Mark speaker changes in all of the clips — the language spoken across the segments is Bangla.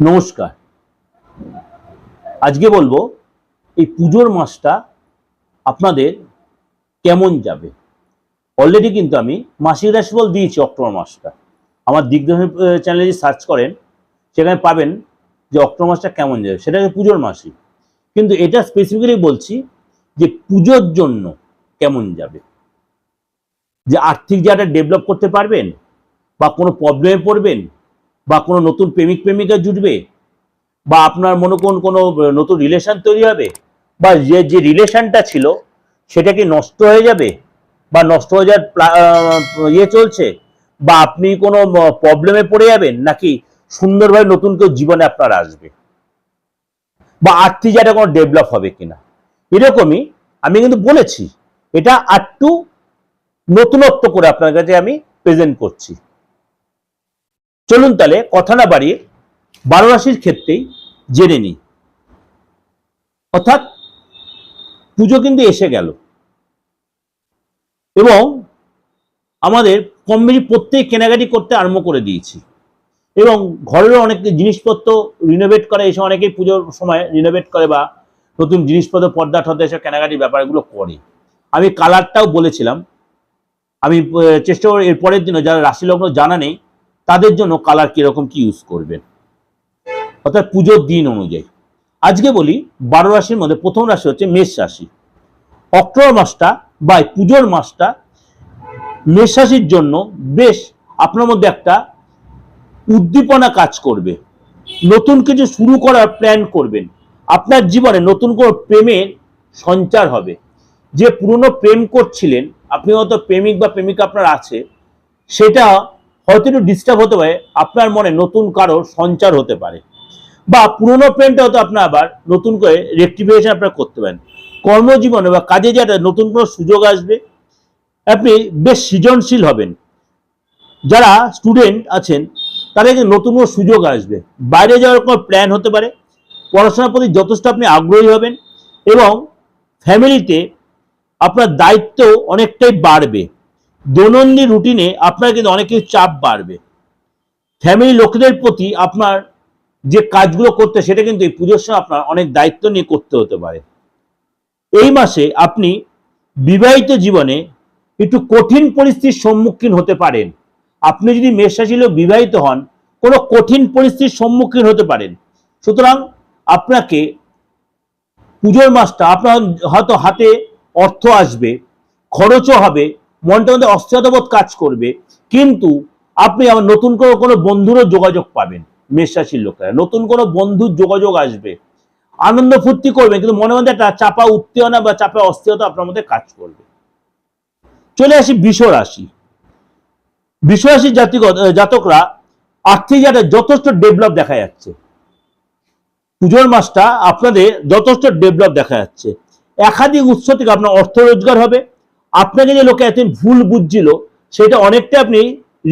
Speaker 1: নমস্কার। আজকে বলব, এই পুজোর মাসটা আপনাদের কেমন যাবে? অলরেডি কিন্তু আমি মাসিক রাশিফল দিয়েছি অক্টোবর মাসটা। আমার দিগদর্শন চ্যানেলে যদি সার্চ করেন, সেখানে পাবেন যে অক্টোবর মাসটা কেমন যাবে। সেটাকে পুজোর মাসই কিন্তু এটা স্পেসিফিক্যালি বলছি যে পুজোর জন্য কেমন যাবে। যে আর্থিক জায়গাটা ডেভেলপ করতে পারবেন বা কোনো প্রবলেমে পড়বেন বা কোনো নতুন প্রেমিক, প্রেমিকা জুটবে বা আপনার মনে কোন, কোনো নতুন রিলেশন তৈরি হবে বা যে যে রিলেশনটা ছিল সেটা কি নষ্ট হয়ে যাবে বা নষ্ট হয়ে যাওয়ার ইয়ে চলছে বা আপনি কোনো প্রবলেমে পড়ে যাবেন নাকি সুন্দরভাবে নতুন কেউ জীবনে আপনার আসবে? বা আর্থিক জায়গাটা কোনো ডেভেলপ হবে কিনা? এরকমই আমি কিন্তু বলেছি, এটা আরটু নতুনত্ব করে আপনার কাছে আমি প্রেজেন্ট করছি। চলুন তাহলে কথা না বাড়িয়ে বারো রাশির ক্ষেত্রেই জেনে নিই। অর্থাৎ পুজো কিন্তু এসে গেল। এবং আমাদের কম বেশি প্রত্যেক কেনাকাটি করতে আরম্ভ করে দিয়েছি। এবং ঘরের অনেক জিনিসপত্র রিনোভেট করে, এসে অনেকেই পুজোর সময় রিনোভেট করে বা নতুন জিনিসপত্র, পর্দা টর্দা এসব কেনাকাটির ব্যাপারগুলো করে। আমি কালারটাও বলেছিলাম। আমি চেষ্টা করি এর পরের দিনও, যারা রাশি লগ্ন জানা নেই তাদের জন্য কালার কীরকম কি ইউজ করবেন? অর্থাৎ পুজোর দিন অনুযায়ী। আজকে বলি, বারো রাশির মধ্যে প্রথম রাশি হচ্ছে মেষ রাশি। অক্টোবর মাসটা বা পুজোর মাসটা মেষ রাশির জন্য বেশ আপনার মধ্যে একটা উদ্দীপনা কাজ করবে। নতুন কিছু শুরু করার প্ল্যান করবেন। আপনার জীবনে নতুন কোনো প্রেমের সঞ্চার হবে। যে পুরনো প্রেম করছিলেন, আপনি হয়তো প্রেমিক বা প্রেমিকা আপনার আছে, সেটা হয়তো একটু ডিস্টার্ব হতে পারে, আপনার মনে নতুন কারোর সঞ্চার হতে পারে। বা পুরনো প্রেমটা হয়তো আপনার আবার নতুন করে রেক্টিফিকেশন আপনার করতে পারেন। কর্মজীবনে বা কাজে যাতে নতুন কোনো সুযোগ আসবে, আপনি বেশ সৃজনশীল হবেন। যারা স্টুডেন্ট আছেন, তাদের কিন্তু নতুন কোনো সুযোগ আসবে। বাইরে যাওয়ার কোনো প্ল্যান হতে পারে, পড়াশোনার প্রতি যথেষ্ট আপনি আগ্রহী হবেন এবং ফ্যামিলিতে আপনার দায়িত্ব অনেকটাই বাড়বে। দৈনন্দিন রুটিনে আপনার কিন্তু অনেক কিছু চাপ বাড়বে। ফ্যামিলি লোকেদের প্রতি আপনার যে কাজগুলো করতে সেটা কিন্তু এই পুজোর সময় আপনার অনেক দায়িত্ব নিয়ে করতে হতে পারে। এই মাসে আপনি বিবাহিত জীবনে একটু কঠিন পরিস্থিতির সম্মুখীন হতে পারেন। আপনি যদি মেষরাশি লোক বিবাহিত হন, কোনো কঠিন পরিস্থিতির সম্মুখীন হতে পারেন। সুতরাং আপনাকে পুজোর মাসটা আপনার হয়তো হাতে অর্থ আসবে, খরচও হবে মনটা মধ্যে অস্থিরতাবোধ কাজ করবে, কিন্তু আপনি আবার নতুন করে কোনো বন্ধুরও যোগাযোগ পাবেন মেষরাশির লোকেরা। নতুন কোনো বন্ধুর যোগাযোগ আসবে, আনন্দ ফুর্তি করবেন কিন্তু মনে মধ্যে একটা চাপা উত্তেজনা বা চাপা অস্থিরতা আপনার মধ্যে কাজ করবে। চলে আসি বিষ রাশি। বিষ রাশির জাতিক জাতকরা আর্থিক জায়গায় যথেষ্ট ডেভেলপ দেখা যাচ্ছে। পুজোর মাসটা আপনাদের যথেষ্ট ডেভেলপ দেখা যাচ্ছে। একাধিক উৎস থেকে আপনার অর্থ রোজগার হবে আপনাকে যে লোকে এতদিন ভুল বুঝছিল, সেটা অনেকটা আপনি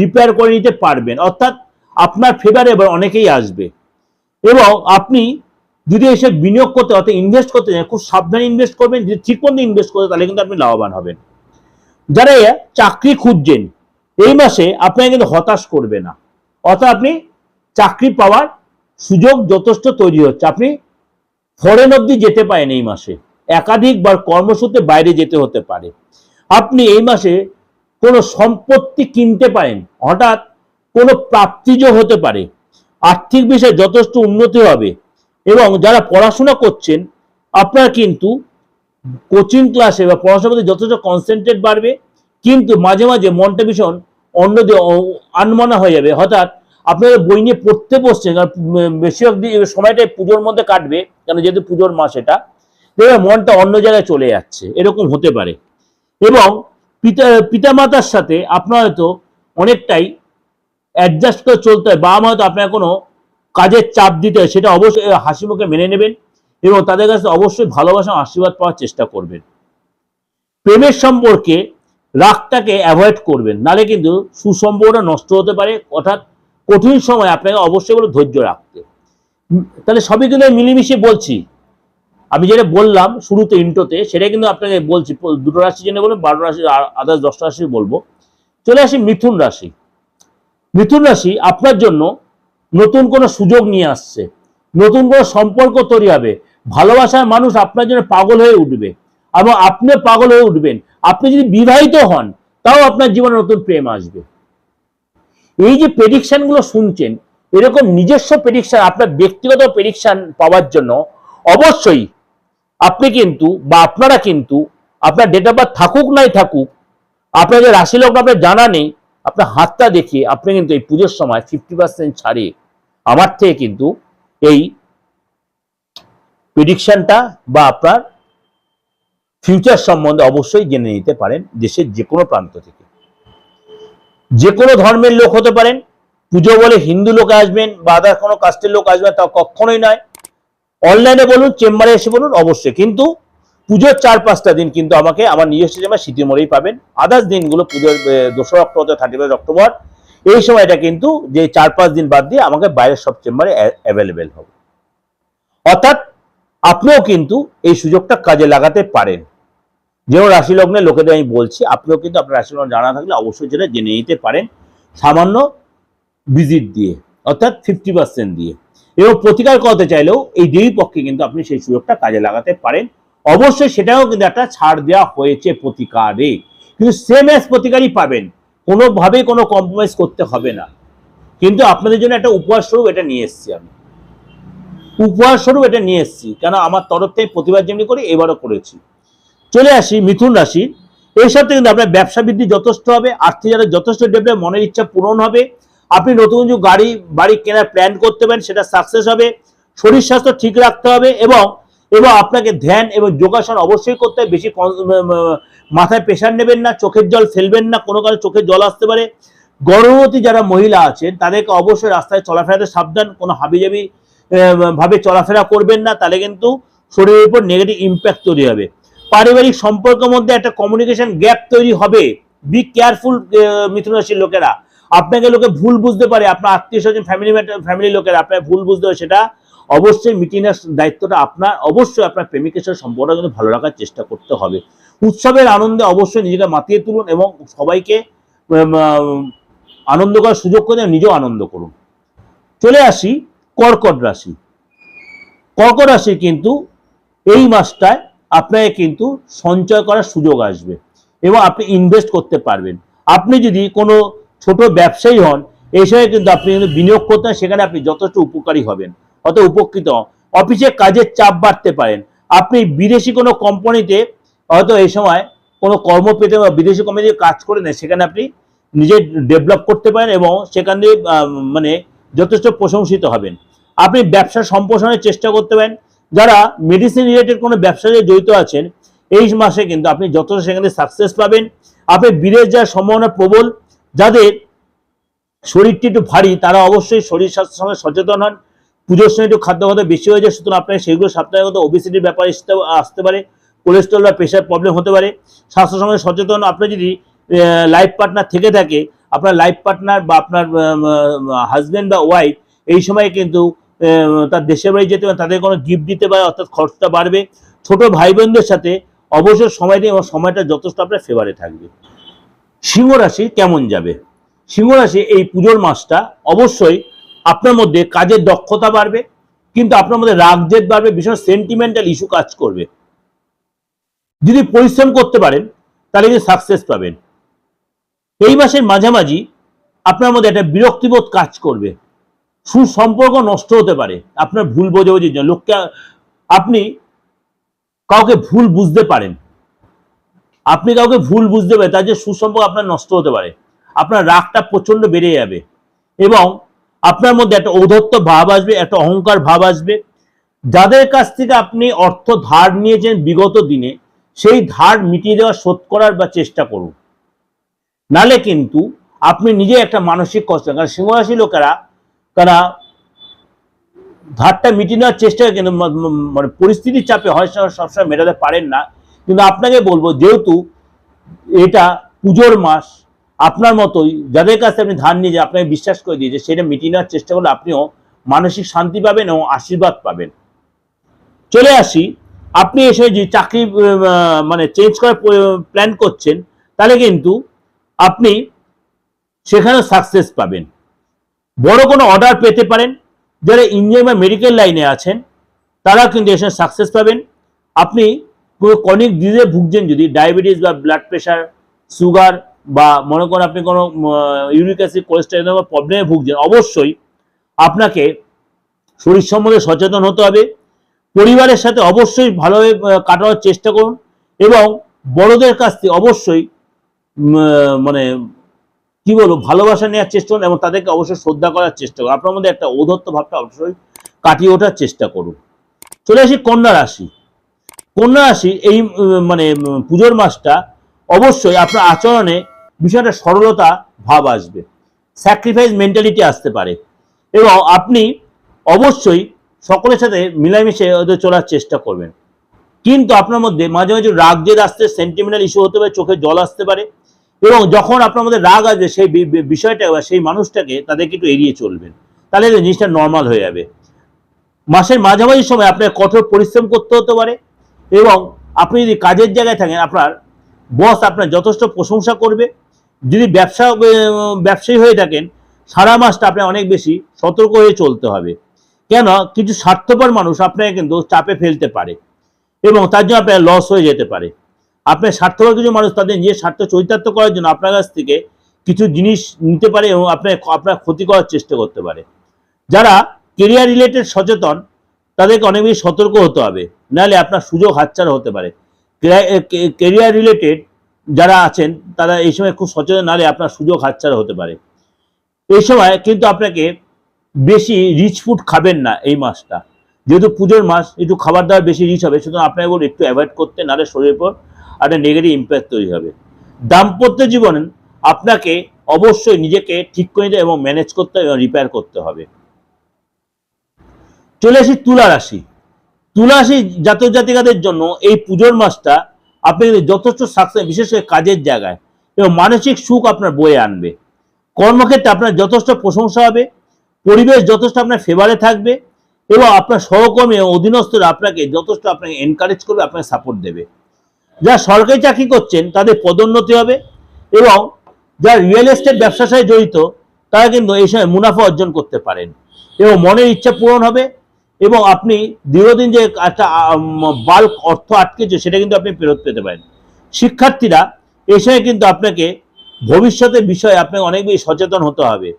Speaker 1: রিপেয়ার করে নিতে পারবেন। অর্থাৎ আপনার ফেভারে এবার অনেকেই আসবে। এবং আপনি যদি এসে বিনিয়োগ করতে, অর্থাৎ ইনভেস্ট করতে চান খুব সাবধানে ইনভেস্ট করবেন, যদি ঠিক মতো ইনভেস্ট করতে, তাহলে কিন্তু আপনি লাভবান হবেন। যারা চাকরি খুঁজছেন, এই মাসে আপনাকে কিন্তু হতাশ করবে না। অর্থাৎ আপনি চাকরি পাওয়ার সুযোগ যথেষ্ট তৈরি হচ্ছে। আপনি ফরেন অব্দি যেতে পারেন এই মাসে। একাধিকবার কর্মসূত্রে বাইরে যেতে হতে পারে। আপনি এই মাসে কোনো সম্পত্তি কিনতে পারেন। হঠাৎ কোনো প্রাপ্তিযোগ হতে পারে। আর্থিক বিষয়ে যথেষ্ট উন্নতি হবে এবং যারা পড়াশোনা করছেন, আপনার কিন্তু কোচিং ক্লাসে বা পড়াশোনার প্রতি যথেষ্ট কনসেন্ট্রেট বাড়বে। কিন্তু মাঝে মাঝে মনটা ভীষণ অন্য দিয়ে আনমনা হয়ে যাবে। হঠাৎ আপনারা বই নিয়ে পড়তে বসছেন, কারণ বেশিরভাগ সময়টাই পুজোর মধ্যে কাটবে, কেন যেহেতু পুজোর মাস এটা। মনটা অন্য জায়গায় চলে যাচ্ছে। এরকম হতে পারে। এবং পিতা, পিতামাতার সাথে আপনার হয়তো অনেকটাই অ্যাডজাস্ট করে চলতে হয় বাবা মা হয়তো আপনার কোনো কাজের চাপ দিতে হয়, সেটা অবশ্যই হাসি মুখে মেনে নেবেন এবং তাদের কাছে অবশ্যই ভালোবাসা আশীর্বাদ পাওয়ার চেষ্টা করবেন। প্রেমের সম্পর্কে রাগটাকে অ্যাভয়েড করবেন নালে কিন্তু সুসম্পর্কটা নষ্ট হতে পারে, অর্থাৎ কঠিন সময় আপনাকে অবশ্যই বলে ধৈর্য রাখতে। তাহলে সবই কিন্তু মিলেমিশে বলছি। আমি যেটা বললাম শুরুতে ইন্টোতে সেটা কিন্তু আপনাকে বলছি দুটো রাশি জেনে বলব বারো রাশি আদার্স দশটা রাশি বলব। চলে আসি মিথুন রাশি। মিথুন রাশি আপনার জন্য নতুন কোনো সুযোগ নিয়ে আসছে, নতুন কোনো সম্পর্ক তৈরি হবে, ভালোবাসার মানুষ আপনার জন্য পাগল হয়ে উঠবে, এবং আপনি পাগল হয়ে উঠবেন। আপনি যদি বিবাহিত হন, তাও আপনার জীবনে নতুন প্রেম আসবে। এই যে প্রেডিকশনগুলো শুনছেন, এরকম নিজস্ব প্রেডিকশন আপনার ব্যক্তিগত প্রেডিকশন পাওয়ার জন্য অবশ্যই আপনি কিন্তু বা আপনারা কিন্তু আপনার ডেট অফ বার্থ থাকুক নাই থাকুক, আপনার যে রাশি লগ্ন, আপনার জানা নেই, আপনার হাতটা দেখিয়ে আপনি কিন্তু এই পুজোর সময় ফিফটি পার্সেন্ট ছাড়িয়ে আমার থেকে কিন্তু এই প্রেডিকশনটা বা আপনার ফিউচার সম্বন্ধে অবশ্যই জেনে নিতে পারেন দেশের যে কোনো প্রান্ত থেকে। যে কোনো ধর্মের লোক হতে পারেন, পুজো বলে হিন্দু লোক আসবেন বা আদার কোনো কাস্টের লোক আসবেন, তা কখনোই নয়। অনলাইনে বলুন চেম্বারে এসে বলুন, অবশ্যই। কিন্তু পুজোর চার পাঁচটা দিন কিন্তু আমাকে আমার নিজস্ব চেম্বার স্মৃতির মোড়েই পাবেন। আদার্স দিনগুলো পুজোর দোসরা অক্টোবর থার্টি ফাইভ অক্টোবর, এই সময়টা কিন্তু যে চার পাঁচ দিন বাদ দিয়ে আমাকে বাইরের সব চেম্বারে অ্যাভেলেবেল হবে। অর্থাৎ আপনিও কিন্তু এই সুযোগটা কাজে লাগাতে পারেন। যেমন রাশি লগ্নের লোকেদের আমি বলছি, আপনিও কিন্তু আপনার রাশি লগ্ন জানা থাকলে অবশ্যই যেটা জেনে নিতে পারেন। সামান্য ভিজিট দিয়ে, অর্থাৎ ফিফটি পার্সেন্ট দিয়ে। এবং প্রতিকার করতে চাইলেও এই দুই পক্ষে কিন্তু আপনি সেই সুযোগটা কাজে লাগাতে পারেন। অবশ্যই সেটাও কিন্তু একটা ছাড় দেওয়া হয়েছে প্রতিকারে। কিন্তু সেম এস প্রতিকারই পাবেন। কোনোভাবেই কোনো কম্প্রোমাইজ করতে হবে না। কিন্তু আপনাদের জন্য একটা উপহার স্বরূপ এটা নিয়ে এসেছি আমি। উপহার স্বরূপ এটা নিয়ে এসেছি। কেন আমার তরফ থেকে প্রতিবার যেমনি করি, এবারও করেছি। চলে আসি মিথুন রাশি এই সাথে কিন্তু আপনার ব্যবসা বৃদ্ধি যথেষ্ট হবে, আর্থিক যারা যথেষ্ট ডেভেলপ, মনের ইচ্ছা পূরণ হবে। আপনি নতুন কিছু গাড়ি, বাড়ি কেনার প্ল্যান করতে পারেন, সেটা সাকসেস হবে, শরীর স্বাস্থ্য ঠিক রাখতে হবে এবং এবং আপনাকে ধ্যান এবং যোগাসন অবশ্যই করতে হবে। বেশি মাথায় প্রেশার নেবেন না, চোখের জল ফেলবেন না, কোনো কারণে চোখের জল আসতে পারে। গর্ভবতী যারা মহিলা আছেন, তাদেরকে অবশ্যই রাস্তায় চলাফেরাতে সাবধান, কোনো হাবিজাবি ভাবে চলাফেরা করবেন না, তাহলে কিন্তু শরীরের উপর নেগেটিভ ইম্প্যাক্ট তৈরি হবে। পারিবারিক সম্পর্কের মধ্যে একটা কমিউনিকেশন গ্যাপ তৈরি হবে। বি কেয়ারফুল মিথুন রাশির লোকেরা। আপনাকে লোকে ভুল বুঝতে পারে, আপনার আত্মীয় স্বজন ফ্যামিলি ফ্যামিলি লোকেরা আপনার ভুল বুঝতে পারে, সেটা অবশ্যই মিটিংয়ের দায়িত্বটা আপনার, অবশ্যই আপনার প্রেমিকের সাথে সম্পর্কটা কিন্তু ভালো রাখার চেষ্টা করতে হবে। উৎসবের আনন্দে অবশ্যই নিজেকে মাতিয়ে তুলুন এবং সবাইকে আনন্দ করার সুযোগ করে নিজেও আনন্দ করুন। চলে আসি কর্কট রাশি। কর্কট রাশি কিন্তু এই মাসটায় আপনাকে কিন্তু সঞ্চয় করার সুযোগ আসবে এবং আপনি ইনভেস্ট করতে পারবেন। আপনি যদি কোনো ছোট ব্যবসায়ী হন এই সময় কিন্তু আপনি কিন্তু বিনিয়োগ করতে হয়, সেখানে আপনি যথেষ্ট উপকারী হবেন। অত উপকৃত হন। অফিসে কাজের চাপ বাড়তে পারেন। আপনি বিদেশি কোনো কোম্পানিতে হয়তো এই সময় কোনো কর্ম পেতে বা বিদেশি কোম্পানিতে কাজ করে নেয় সেখানে আপনি নিজে ডেভেলপ করতে পারেন এবং সেখান দিয়ে মানে যথেষ্ট প্রশংসিত হবেন। আপনি ব্যবসা সম্প্রসারণের চেষ্টা করতে পারেন। যারা মেডিসিন রিলেটেড কোনো ব্যবসায় জড়িত আছেন এই মাসে কিন্তু আপনি যথেষ্ট সেখানে সাকসেস পাবেন। আপনি বিদেশ যাওয়ার সম্ভাবনা প্রবল। যাদের শরীরটি একটু ভারী, তারা অবশ্যই শরীর স্বাস্থ্যের সঙ্গে সচেতন হন। পুজোর সময় একটু খাদ্য খাদ্য বেশি হয়ে যায়, সুতরাং আপনার সেগুলো সাপ্তাহিকত ওবিসিটির ব্যাপারে আসতে পারে। কোলেস্ট্রল বা প্রেশার প্রবলেম হতে পারে। স্বাস্থ্য সঙ্গে সচেতন আপনার যদি লাইফ পার্টনার থেকে থাকে, আপনার লাইফ পার্টনার বা আপনার হাজব্যান্ড বা ওয়াইফ এই সময় কিন্তু তার দেশের বাড়ি যেতে পারে, তাদের কোনো গিফট দিতে পারে, অর্থাৎ খরচটা বাড়বে। ছোট ভাই বোনদের সাথে অবশ্যই সময় দিন এবং সময়টা যথেষ্ট আপনার ফেভারে থাকবে। সিংহ রাশি কেমন যাবে? সিংহ রাশি এই পুজোর মাসটা অবশ্যই আপনার মধ্যে কাজের দক্ষতা বাড়বে, কিন্তু আপনার মধ্যে রাগ জেদ বাড়বে ভীষণ সেন্টিমেন্টাল ইস্যু কাজ করবে। যদি পরিশ্রম করতে পারেন, তাহলে কিন্তু সাকসেস পাবেন। এই মাসের মাঝামাঝি আপনার মধ্যে একটা বিরক্তিবোধ কাজ করবে। সুসম্পর্ক নষ্ট হতে পারে, আপনার ভুল বোঝাবুঝির জন্য। লোককে আপনি কাউকে ভুল বুঝতে পারেন আপনি কাউকে ভুল বুঝতে পারেন, তার যে সুসম্পর্ক আপনার নষ্ট হতে পারে, আপনার রাগটা প্রচণ্ড বেড়ে যাবে এবং আপনার মধ্যে একটা ঔদ্ধত্য ভাব আসবে, একটা অহংকার ভাব আসবে। যাদের কাছ থেকে আপনি অর্থ ধার নিয়েছেন বিগত দিনে, সেই ধার মিটিয়ে দেওয়া শোধ করার বা চেষ্টা করুন। নালে কিন্তু আপনি নিজে একটা মানসিক কষ্ট কারণ সিংহরাশি লোকেরা, তারা ধারটা মিটিয়ে নেওয়ার চেষ্টা কিন্তু মানে পরিস্থিতির চাপে হয়, সবসময় মেটাতে পারেন না। কিন্তু আপনাকে বলব, যেহেতু এটা পুজোর মাস, আপনার মতোই যাদের কাছে আপনি ধার নিয়ে যে আপনাকে বিশ্বাস করে দিয়েছে, সেটা মিটিয়ে নেওয়ার চেষ্টা করলে আপনিও মানসিক শান্তি পাবেন এবং আশীর্বাদ পাবেন। চলে আসি, আপনি এসে যে চাকরি মানে চেঞ্জ করার প্ল্যান করছেন, তাহলে কিন্তু আপনি সেখানেও সাকসেস পাবেন। বড় কোনো অর্ডার পেতে পারেন, যারা ইঞ্জিনিয়ারিং বা মেডিকেল লাইনে আছেন তারা কিন্তু এসে সাকসেস পাবেন। আপনি কনিক ডিজে ভুগছেন যদি ডায়াবেটিস বা ব্লাড প্রেশার সুগার বা মনে করেন আপনি কোনো ইউরিক অ্যাসিড কোলেস্টেরল বা প্রবলেমে ভুগছেন, অবশ্যই আপনাকে শরীর সম্বন্ধে সচেতন হতে হবে। পরিবারের সাথে অবশ্যই ভালোভাবে কাটানোর চেষ্টা করুন এবং বড়দের কাছ থেকে অবশ্যই মানে কি বলব, ভালোবাসা নেওয়ার চেষ্টা করুন এবং তাদেরকে অবশ্যই শ্রদ্ধা করার চেষ্টা করুন। আপনার মধ্যে একটা ঔদত্ত ভাবটা অবশ্যই কাটিয়ে ওঠার চেষ্টা করুন। চলে আসি কন্যা রাশি। কন্যা এই মানে পুজোর মাসটা অবশ্যই আপনার আচরণে বিষয়টা সরলতা ভাব আসবে। স্যাক্রিফাইস মেন্টালিটি আসতে পারে। এবং আপনি অবশ্যই সকলের সাথে মিলামিশে চলার চেষ্টা করবেন। কিন্তু আপনার মধ্যে মাঝে মাঝে রাগ, জেদ আসতে সেন্টিমেন্টাল ইস্যু হতে পারে, চোখে জল আসতে পারে। এবং যখন আপনার মধ্যে রাগ আসবে, সেই বিষয়টা বা সেই মানুষটাকে তাদেরকে একটু এড়িয়ে চলবেন। তাহলে জিনিসটা নর্মাল হয়ে যাবে। মাসের মাঝামাঝি সময় আপনার কঠোর পরিশ্রম করতে হতে পারে। এবং আপনি যদি কাজের জায়গায় থাকেন, আপনার বস আপনার যথেষ্ট প্রশংসা করবে। যদি ব্যবসা ব্যবসায়ী হয়ে থাকেন, সারা মাসটা আপনার অনেক বেশি সতর্ক হয়ে চলতে হবে। কেন? কিছু স্বার্থপর মানুষ আপনাকে কিন্তু চাপে ফেলতে পারে এবং তার জন্য আপনার লস হয়ে যেতে পারে। আপনার স্বার্থপর কিছু মানুষ তাদের নিজের স্বার্থ চরিতার্থ করার জন্য আপনার কাছ থেকে কিছু জিনিস নিতে পারে এবং আপনার আপনার ক্ষতি করার চেষ্টা করতে পারে। যারা কেরিয়ার রিলেটেড সচেতন তাদেরকে অনেক বেশি সতর্ক হতে হবে। নাহলে আপনার সুযোগ হাতছাড়া হতে পারে। কেরিয়ার রিলেটেড যারা আছেন, তারা এই সময় খুব সচেতন, নাহলে আপনার সুযোগ হাতছাড়া হতে পারে। এই সময় কিন্তু আপনাকে বেশি রিচ ফুড খাবেন না এই মাসটা। যেহেতু পুজোর মাস, একটু খাবার দাবার বেশি রিচ হবে, সুতরাং আপনাকে বলব একটু অ্যাভয়েড করতে, নাহলে শরীরের পর একটা নেগেটিভ ইম্প্যাক্ট তৈরি হবে। দাম্পত্য জীবনে আপনাকে অবশ্যই নিজেকে ঠিক করে নিতে এবং ম্যানেজ করতে হবে এবং রিপেয়ার করতে হবে। চলে আসি তুলা রাশি। তুলা রাশি জাতক জাতিকাদের জন্য এই পুজোর মাসটা আপনি যথেষ্ট সাকসেস বিশেষ করে কাজের জায়গায়। এবং মানসিক সুখ আপনার বয়ে আনবে। কর্মক্ষেত্রে আপনার যথেষ্ট প্রশংসা হবে, পরিবেশ যথেষ্ট আপনার ফেভারে থাকবে, এবং আপনার সহকর্মী এবং অধীনস্থরা আপনাকে যথেষ্ট আপনাকে এনকারেজ করবে, আপনাকে সাপোর্ট দেবে। যারা সরকারি চাকরি করছেন, তাদের পদোন্নতি হবে, এবং যারা রিয়েল এস্টেট ব্যবসার সাথে জড়িত, তারা কিন্তু এই সময় মুনাফা অর্জন করতে পারেন। এবং মনের ইচ্ছা পূরণ হবে এবং আপনি দীর্ঘদিন যে একটা বাল্ক অর্থ আটকেছে, সেটা কিন্তু আপনি ফেরত পেতে পারেন। শিক্ষার্থীরা সময় কিন্তু আপনাকে ভবিষ্যতের বিষয়ে আপনাকে অনেক বেশি সচেতন হতে হবে।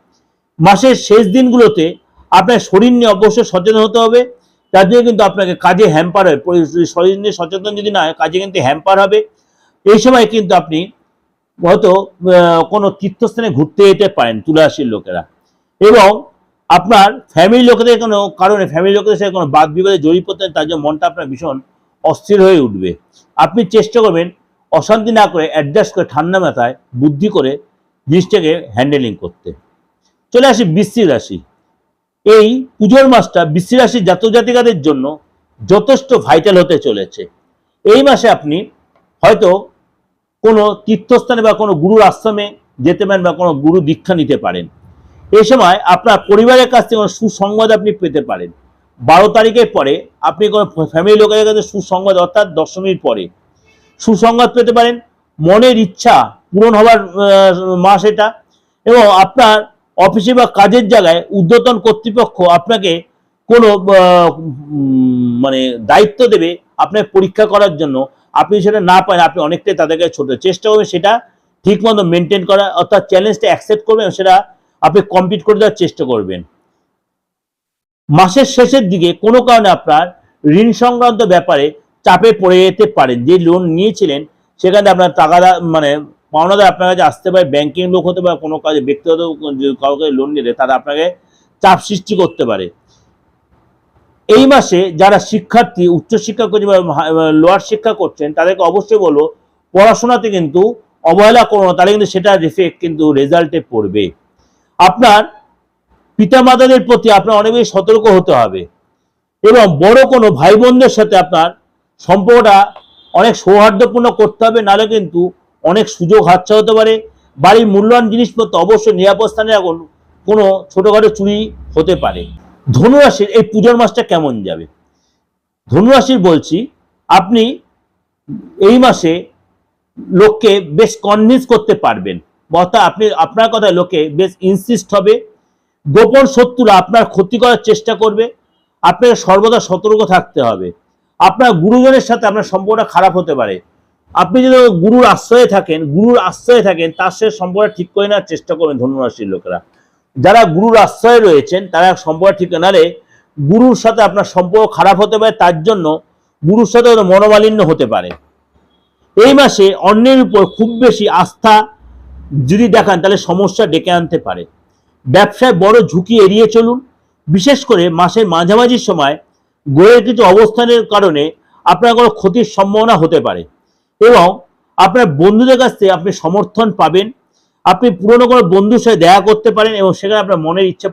Speaker 1: মাসের শেষ দিনগুলোতে আপনার শরীর নিয়ে অবশ্যই সচেতন হতে হবে। তার জন্য কিন্তু আপনাকে কাজে হ্যাম্পার পরি- শরীর নিয়ে সচেতন যদি না হয়, কাজে কিন্তু হ্যাম্পার হবে। এই সময় কিন্তু আপনি হয়তো কোনো তীর্থস্থানে ঘুরতে যেতে পারেন, তুলারাশির লোকেরা। এবং আপনার ফ্যামিলি লোকেদের কোনো কারণে ফ্যামিলি লোকেদের সাথে কোনো বাদ বিবাদে জড়িয়ে পড়তে তার জন্য মনটা আপনার ভীষণ অস্থির হয়ে উঠবে। আপনি চেষ্টা করবেন অশান্তি না করে অ্যাডজাস্ট করে ঠান্ডা মাথায় বুদ্ধি করে জিনিসটাকে হ্যান্ডেলিং করতে। চলে আসি বৃশ্চিক রাশি। এই পুজোর মাসটা বৃশ্চিক রাশির জাতক জাতিকাদের জন্য যথেষ্ট ভাইটাল হতে চলেছে। এই মাসে আপনি হয়তো কোনো তীর্থস্থানে বা কোনো গুরুর আশ্রমে যেতে পারেন বা কোনো গুরু দীক্ষা নিতে পারেন। এই সময় আপনার পরিবারের কাছ থেকে কোনো সুসংবাদ আপনি পেতে পারেন। বারো তারিখের পরে আপনি কোনো ফ্যামিলি লোকের কাছে সুসংবাদ অর্থাৎ দশমীর পরে সুসংবাদ পেতে পারেন। মনের ইচ্ছা পূরণ হবার মাস এটা এবং আপনার অফিসে বা কাজের জায়গায় ঊর্ধ্বতন কর্তৃপক্ষ আপনাকে কোনো মানে দায়িত্ব দেবে আপনার পরীক্ষা করার জন্য। আপনি সেটা না পারেন, আপনি অনেকটাই তাদের কাছে ছোট। চেষ্টা করবেন সেটা ঠিক মতো মেনটেন করা, অর্থাৎ চ্যালেঞ্জটা অ্যাকসেপ্ট করবেন সেটা আপনি কমপ্লিট করে দেওয়ার চেষ্টা করবেন। মাসের শেষের দিকে কোনো কারণে আপনার ঋণ সংক্রান্ত ব্যাপারে চাপে পড়ে যেতে পারেন যে লোন নিয়েছিলেন, সেখানে আপনার টাকা দা- মানে পাওনাদার আপনার কাছে আসতে পারে ব্যাংকিং লোক হতে পারে, কোনো কাজে ব্যক্তিগত কাউকে লোন নিলে তারা আপনাকে চাপ সৃষ্টি করতে পারে। এই মাসে যারা শিক্ষার্থী, উচ্চশিক্ষা করছে বা লোয়ার শিক্ষা করছেন, তাদেরকে অবশ্যই বলব, পড়াশোনাতে কিন্তু অবহেলা করো না, তাহলে কিন্তু সেটার রিফেক্ট কিন্তু রেজাল্টে পড়বে। আপনার পিতামাতাদের প্রতি আপনার অনেক বেশি সতর্ক হতে হবে এবং বড় কোনো ভাই বোনদের সাথে আপনার সম্পর্কটা অনেক সৌহার্দ্যপূর্ণ করতে হবে, নাহলে কিন্তু অনেক সুযোগ হাতছা হতে পারে। বাড়ির মূল্যবান জিনিসপত্র অবশ্যই নিরাপদ স্থানে রাখুন, কোনো ছোটোখাটো চুরি হতে পারে। ধনুরাশির এই পুজোর মাসটা কেমন যাবে? ধনুরাশির বলছি, আপনি এই মাসে লোককে বেশ কনভিন্স করতে পারবেন। অর্থাৎ আপনি, আপনার কথায় লোকে বেশ ইনসিস্ট হবে। গোপন শত্রুরা আপনার ক্ষতি করার চেষ্টা করবে। আপনাকে সর্বদা সতর্ক থাকতে হবে। আপনার গুরুজনের সাথে আপনার সম্পর্কটা খারাপ হতে পারে। আপনি যদি গুরুর আশ্রয়ে থাকেন, গুরুর আশ্রয়ে থাকেন, তার সাথে সম্পর্ক ঠিক করে নেওয়ার চেষ্টা করবেন ধনুরাশির লোকেরা। যারা গুরুর আশ্রয়ে রয়েছেন, তারা সম্পর্ক ঠিক নালে গুরুর সাথে আপনার সম্পর্ক খারাপ হতে পারে, তার জন্য গুরুর সাথে মনোমালিন্য হতে পারে। এই মাসে অন্যের উপর খুব বেশি আস্থা যদি দেখান, তাহলে সমস্যা ডেকে আনতে পারে। ব্যবসায় বড় ঝুঁকি এড়িয়ে চলুন। বিশেষ করে মাসের মাঝামাঝি সময় গ্রহের কিছু অবস্থানের কারণে আপনার কোনো ক্ষতির সম্ভাবনা হতে পারে এবং আপনার বন্ধুদের কাছ থেকে আপনি সমর্থন পাবেন। আপনি পুরনো কোনো বন্ধুর সাথে দেখা করতে পারেন এবং সেখানে আপনার মনের ইচ্ছা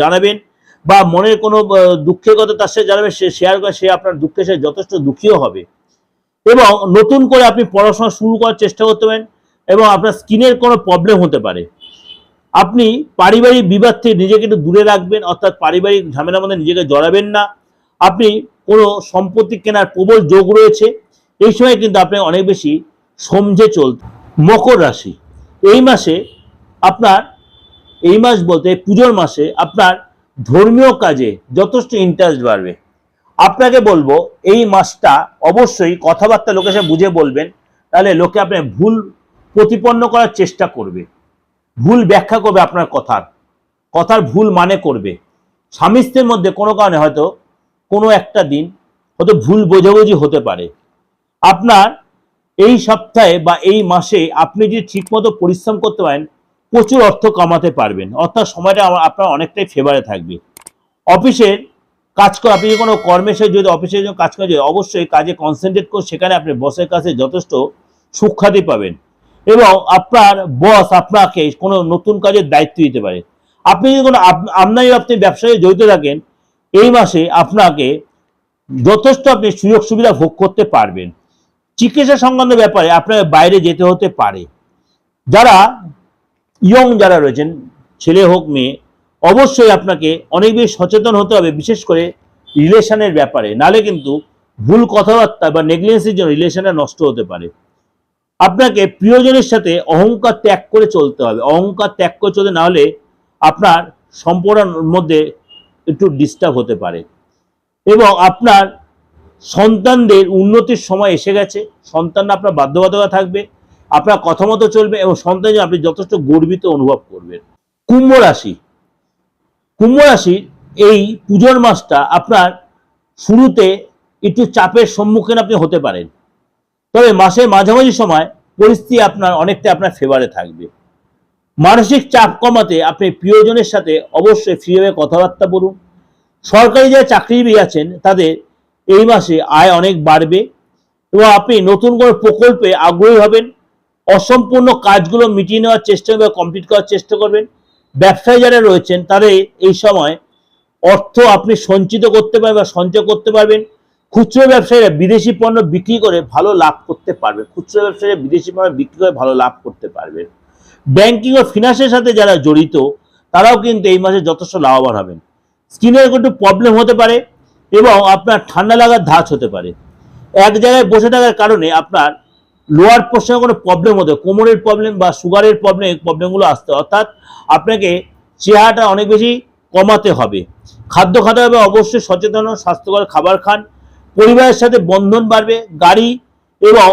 Speaker 1: জানাবেন বা মনের কোনো দুঃখের কথা তার সাথে জানাবেন, সে শেয়ার করে, সে আপনার দুঃখের সাথে যথেষ্ট দুঃখীও হবে। এবং নতুন করে আপনি পড়াশোনা শুরু করার চেষ্টা করতে পারেন। এবং আপনার স্কিনের কোনো প্রবলেম হতে পারে। আপনি পারিবারিক বিবাদ থেকে নিজেকে একটু দূরে রাখবেন, অর্থাৎ পারিবারিক ঝামেলার মধ্যে নিজেকে জড়াবেন না। আপনি কোনো সম্পত্তি কেনার প্রবল যোগ রয়েছে, এই সময় কিন্তু আপনি অনেক বেশি সমঝে চলতে মকর রাশি, এই মাসে আপনার, এই মাস বলতে পুজোর মাসে আপনার ধর্মীয় কাজে যথেষ্ট ইন্টারেস্ট বাড়বে। আপনাকে বলব, এই মাসটা অবশ্যই কথাবার্তা লোকের সাথে বুঝে বলবেন, তাহলে লোকে আপনার ভুল প্রতিপন্ন করার চেষ্টা করবে। ভুল ব্যাখ্যা করবে আপনার কথার। কথার ভুল মানে করবে। স্বামী স্ত্রীর মধ্যে কোনো কারণে হয়তো কোনো একটা দিন হয়তো ভুল বোঝাবুঝি হতে পারে। আপনার এই সপ্তাহে বা এই মাসে আপনি যদি ঠিকমতো পরিশ্রম করতে পারেন, প্রচুর অর্থ কামাতে পারবেন। অর্থাৎ সময়টা আপনার অনেকটাই ফেভারে থাকবে। অফিসের কাজ করে, আপনি কোনো কর্মের সাথে যদি অফিসের জন্য কাজ করে অবশ্যই কাজে কনসেন্ট্রেট করে সেখানে আপনি বসের কাছে যথেষ্ট সুখ্যাতি পাবেন। এবং আপনার বস আপনাকে কোনো নতুন কাজের দায়িত্ব দিতে পারে। আপনি যদি কোনো আমদানি রপ্তানি ব্যবসায় জড়িত থাকেন, এই মাসে আপনাকে যথেষ্ট আপনি সুযোগ সুবিধা ভোগ করতে পারবেন। চিকিৎসা সংক্রান্ত ব্যাপারে আপনাকে বাইরে যেতে হতে পারে। যারা ইয়ং যারা রয়েছেন, ছেলে হোক, মেয়ে, অবশ্যই আপনাকে অনেক বেশি সচেতন হতে হবে, বিশেষ করে রিলেশনের ব্যাপারে। নালে কিন্তু ভুল কথাবার্তা বা নেগলিজেন্সের জন্য রিলেশনটা নষ্ট হতে পারে। আপনাকে প্রিয়জনের সাথে অহংকার ত্যাগ করে চলতে হবে। অহংকার ত্যাগ করে চলতে না হলে আপনার সম্পর্কের মধ্যে একটু ডিস্টার্ব হতে পারে। এবং আপনার সন্তানদের উন্নতির সময় এসে গেছে। সন্তানরা আপনার বাধ্যবাধকতা থাকবে, আপনার কথা মতো চলবে এবং সন্তান আপনি যথেষ্ট গর্বিত অনুভব করবেন। কুম্ভ রাশি। কুম্ভ রাশির এই পুজোর মাসটা আপনার শুরুতে একটু চাপের সম্মুখীন আপনি হতে পারেন। তবে মাসের মাঝামাঝি সময় পরিস্থিতি আপনার অনেকটা আপনার ফেভারে থাকবে। মানসিক চাপ কমাতে আপনি প্রিয়জনের সাথে অবশ্যই ফ্রিভাবে কথাবার্তা বলুন। সরকারি যারা চাকরিজীবী আছেন, তাদের এই মাসে আয় অনেক বাড়বে এবং আপনি নতুন কোনো প্রকল্পে আগ্রহী হবেন। অসম্পূর্ণ কাজগুলো মিটিয়ে নেওয়ার চেষ্টা করবে কমপ্লিট করার চেষ্টা করবেন। ব্যবসায়ী যারা রয়েছেন, তাদের এই সময় অর্থ আপনি সঞ্চিত করতে পারবেন বা সঞ্চয় করতে পারবেন। খুচরো ব্যবসায়ীরা বিদেশি পণ্য বিক্রি করে ভালো লাভ করতে পারবে। খুচরো ব্যবসায়ীরা বিদেশি পণ্য বিক্রি করে ভালো লাভ করতে পারবে। ব্যাংকিং ও ফিনান্সের সাথে যারা জড়িত, তারাও কিন্তু এই মাসে যথেষ্ট লাভবান হবেন। স্কিনের একটু প্রবলেম হতে পারে এবং আপনার ঠান্ডা লাগার ধাঁচ হতে পারে। এক জায়গায় বসে থাকার কারণে আপনার লোয়ার পোর্শনে কোনো প্রবলেম হতে কোমরের প্রবলেম বা সুগারের প্রবলেম প্রবলেমগুলো আসতে অর্থাৎ আপনাকে চেহারাটা অনেক বেশি কমাতে হবে। খাদ্য খাতে হবে অবশ্যই সচেতন স্বাস্থ্যকর খাবার খান। পরিবারের সাথে বন্ধন বাড়বে, গাড়ি এবং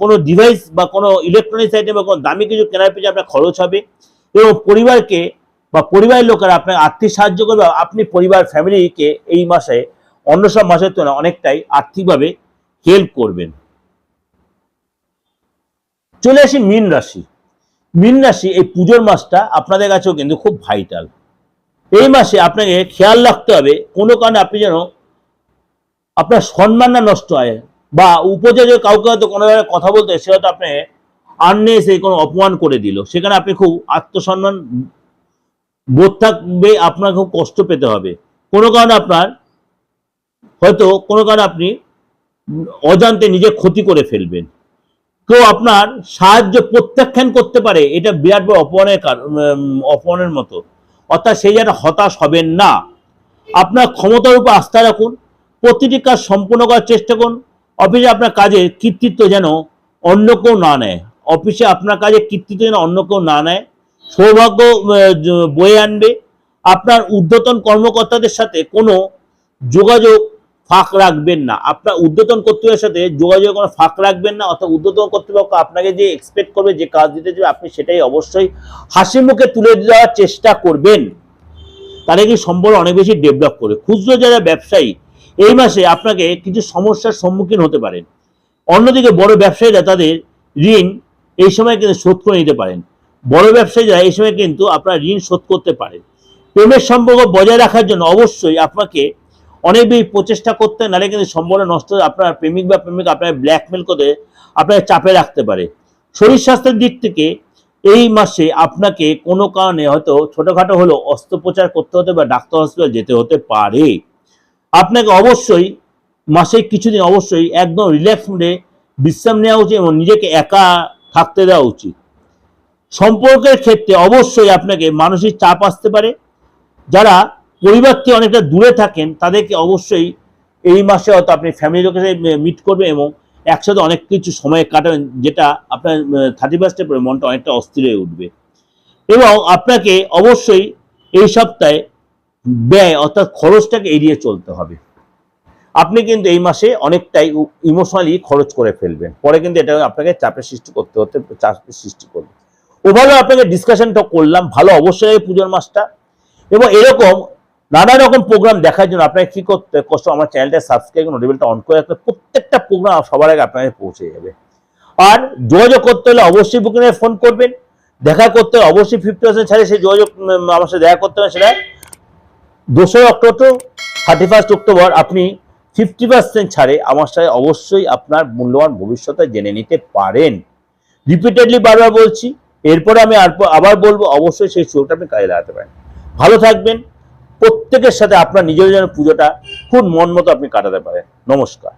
Speaker 1: কোনো ডিভাইস বা কোনো ইলেকট্রনিক্স আইটেম বা কোনো দামি কিছু কেনার পিছনে আপনার খরচ হবে এবং পরিবারকে বা পরিবারের লোকেরা আপনার আর্থিক সাহায্য করবে। আপনি পরিবার ফ্যামিলিকে এই মাসে, অন্য সব মাসের তুলনায় অনেকটাই আর্থিকভাবে হেল্প করবেন। চলে আসি মীন রাশি। মীন রাশি, এই পুজোর মাসটা আপনাদের কাছেও কিন্তু খুব ভাইটাল এই মাসে আপনাকে খেয়াল রাখতে হবে, কোনো কারণে আপনি যেন আপনার সম্মান না নষ্ট হয়। বা উপযোগ্য কাউকে হয়তো কোনো জায়গায় কথা বলতে সে হয়তো আপনি আননে এসে কোনো অপমান করে দিল। সেখানে আপনি খুব আত্মসম্মান বোধ থাকবে আপনার খুব কষ্ট পেতে হবে। কোনো কারণে আপনার হয়তো কোনো কারণে আপনি অজান্তে নিজে ক্ষতি করে ফেলবেন। কেউ আপনার সাহায্য প্রত্যাখ্যান করতে পারে, এটা বিরাট বড় অপমানের অপমানের মতো। অর্থাৎ সেই যেন হতাশ হবেন না। আপনার ক্ষমতার উপর আস্থা রাখুন। প্রতিটি কাজ সম্পূর্ণ করার চেষ্টা করুন। অফিসে আপনার কাজের কৃতিত্ব যেন অন্য কেউ না নেয়। অফিসে আপনার কাজে কৃতিত্ব যেন অন্য কেউ না নেয়। সৌভাগ্য বয়ে আনবে। আপনার ঊর্ধ্বতন কর্মকর্তাদের সাথে কোনো যোগাযোগ ফাঁক রাখবেন না। আপনার ঊর্ধ্বতন কর্তৃপক্ষের সাথে যোগাযোগ কোনো ফাঁক রাখবেন না। অর্থাৎ ঊর্ধ্বতন কর্তৃপক্ষ আপনাকে যে এক্সপেক্ট করবে, যে কাজ দিতে যাবে আপনি সেটাই অবশ্যই হাসি মুখে তুলে দেওয়ার চেষ্টা করবেন। তাহলে কি সম্পর্ক অনেক বেশি ডেভেলপ করে খুচরো যারা ব্যবসায়ী এই মাসে আপনাকে কিছু সমস্যার সম্মুখীন হতে পারেন। অন্যদিকে বড় ব্যবসায়ীরা তাদের ঋণ এই সময় কিন্তু শোধ করে নিতে পারেন। বড় ব্যবসায়ীরা এই সময় কিন্তু আপনার ঋণ শোধ করতে পারেন। প্রেমের সম্পর্ক বজায় রাখার জন্য অবশ্যই আপনাকে অনেক বেশি প্রচেষ্টা করতে নাহলে কিন্তু সম্পর্ক নষ্ট আপনার প্রেমিক বা প্রেমিক আপনার ব্ল্যাকমেল করে আপনাকে চাপে রাখতে পারে। শরীর স্বাস্থ্যের দিক থেকে এই মাসে আপনাকে কোনো কারণে হয়তো ছোটোখাটো হলেও অস্ত্রোপচার করতে হতে বা ডাক্তার হসপিটাল যেতে হতে পারে। আপনাকে অবশ্যই মাসে কিছুদিন অবশ্যই একদম রিল্যাক্স মুডে বিশ্রাম নেওয়া উচিত এবং নিজেকে একা থাকতে দেওয়া উচিত। সম্পর্কের ক্ষেত্রে অবশ্যই আপনাকে মানসিক চাপ আসতে পারে। যারা পরিবার থেকে অনেকটা দূরে থাকেন, তাদেরকে অবশ্যই এই মাসে হয়তো আপনি ফ্যামিলি লোকের সাথে মিট করবেন এবং একসাথে অনেক কিছু সময় কাটাবেন যেটা আপনার থার্টি ফার্স্টের পরে মনটা অনেকটা অস্থির হয়ে উঠবে। এবং আপনাকে অবশ্যই এই সপ্তাহে ব্যয় অর্থাৎ খরচটাকে এড়িয়ে চলতে হবে। আপনি কিন্তু এই মাসে অনেকটাই ইমোশনালি খরচ করে ফেলবেন। পরে কিন্তু এটা আপনাকে চাপের সৃষ্টি করতে হতে চাপের সৃষ্টি করবে। ওভাবে আপনাকে ডিসকাশনটা করলাম, ভালো অবশ্যই পুজোর মাসটা। এবং এরকম নানা রকম প্রোগ্রাম দেখার জন্য আপনাকে কী করতে কষ্ট, আমার চ্যানেলটা সাবস্ক্রাইব নোটিফিকেশনটা অন করে রাখলে প্রত্যেকটা প্রোগ্রাম সবার আগে আপনাকে পৌঁছে যাবে। আর যোগাযোগ করতে হলে অবশ্যই বুকিংয়ে ফোন করবেন। দেখা করতে হলে অবশ্যই ফিফটি পার্সেন্ট ছাড়ে সেই যোগাযোগ আমার সাথে দেখা করতে হবে সেটা। দোসরা অক্টোবর থার্টি ফার্স্ট অক্টোবর আপনি ফিফটি পার্সেন্ট ছাড়ে আমার সাথে অবশ্যই আপনার মূল্যবান ভবিষ্যতে জেনে নিতে পারেন। রিপিটেডলি বারবার বলছি, এরপরে আমি আবার বলব, অবশ্যই সেই সুযোগটা আপনি কাজে লাগাতে পারেন। ভালো থাকবেন, প্রত্যেকের সাথে আপনার নিজের যেন পুজোটা খুব মন মতো আপনি কাটাতে পারেন। নমস্কার।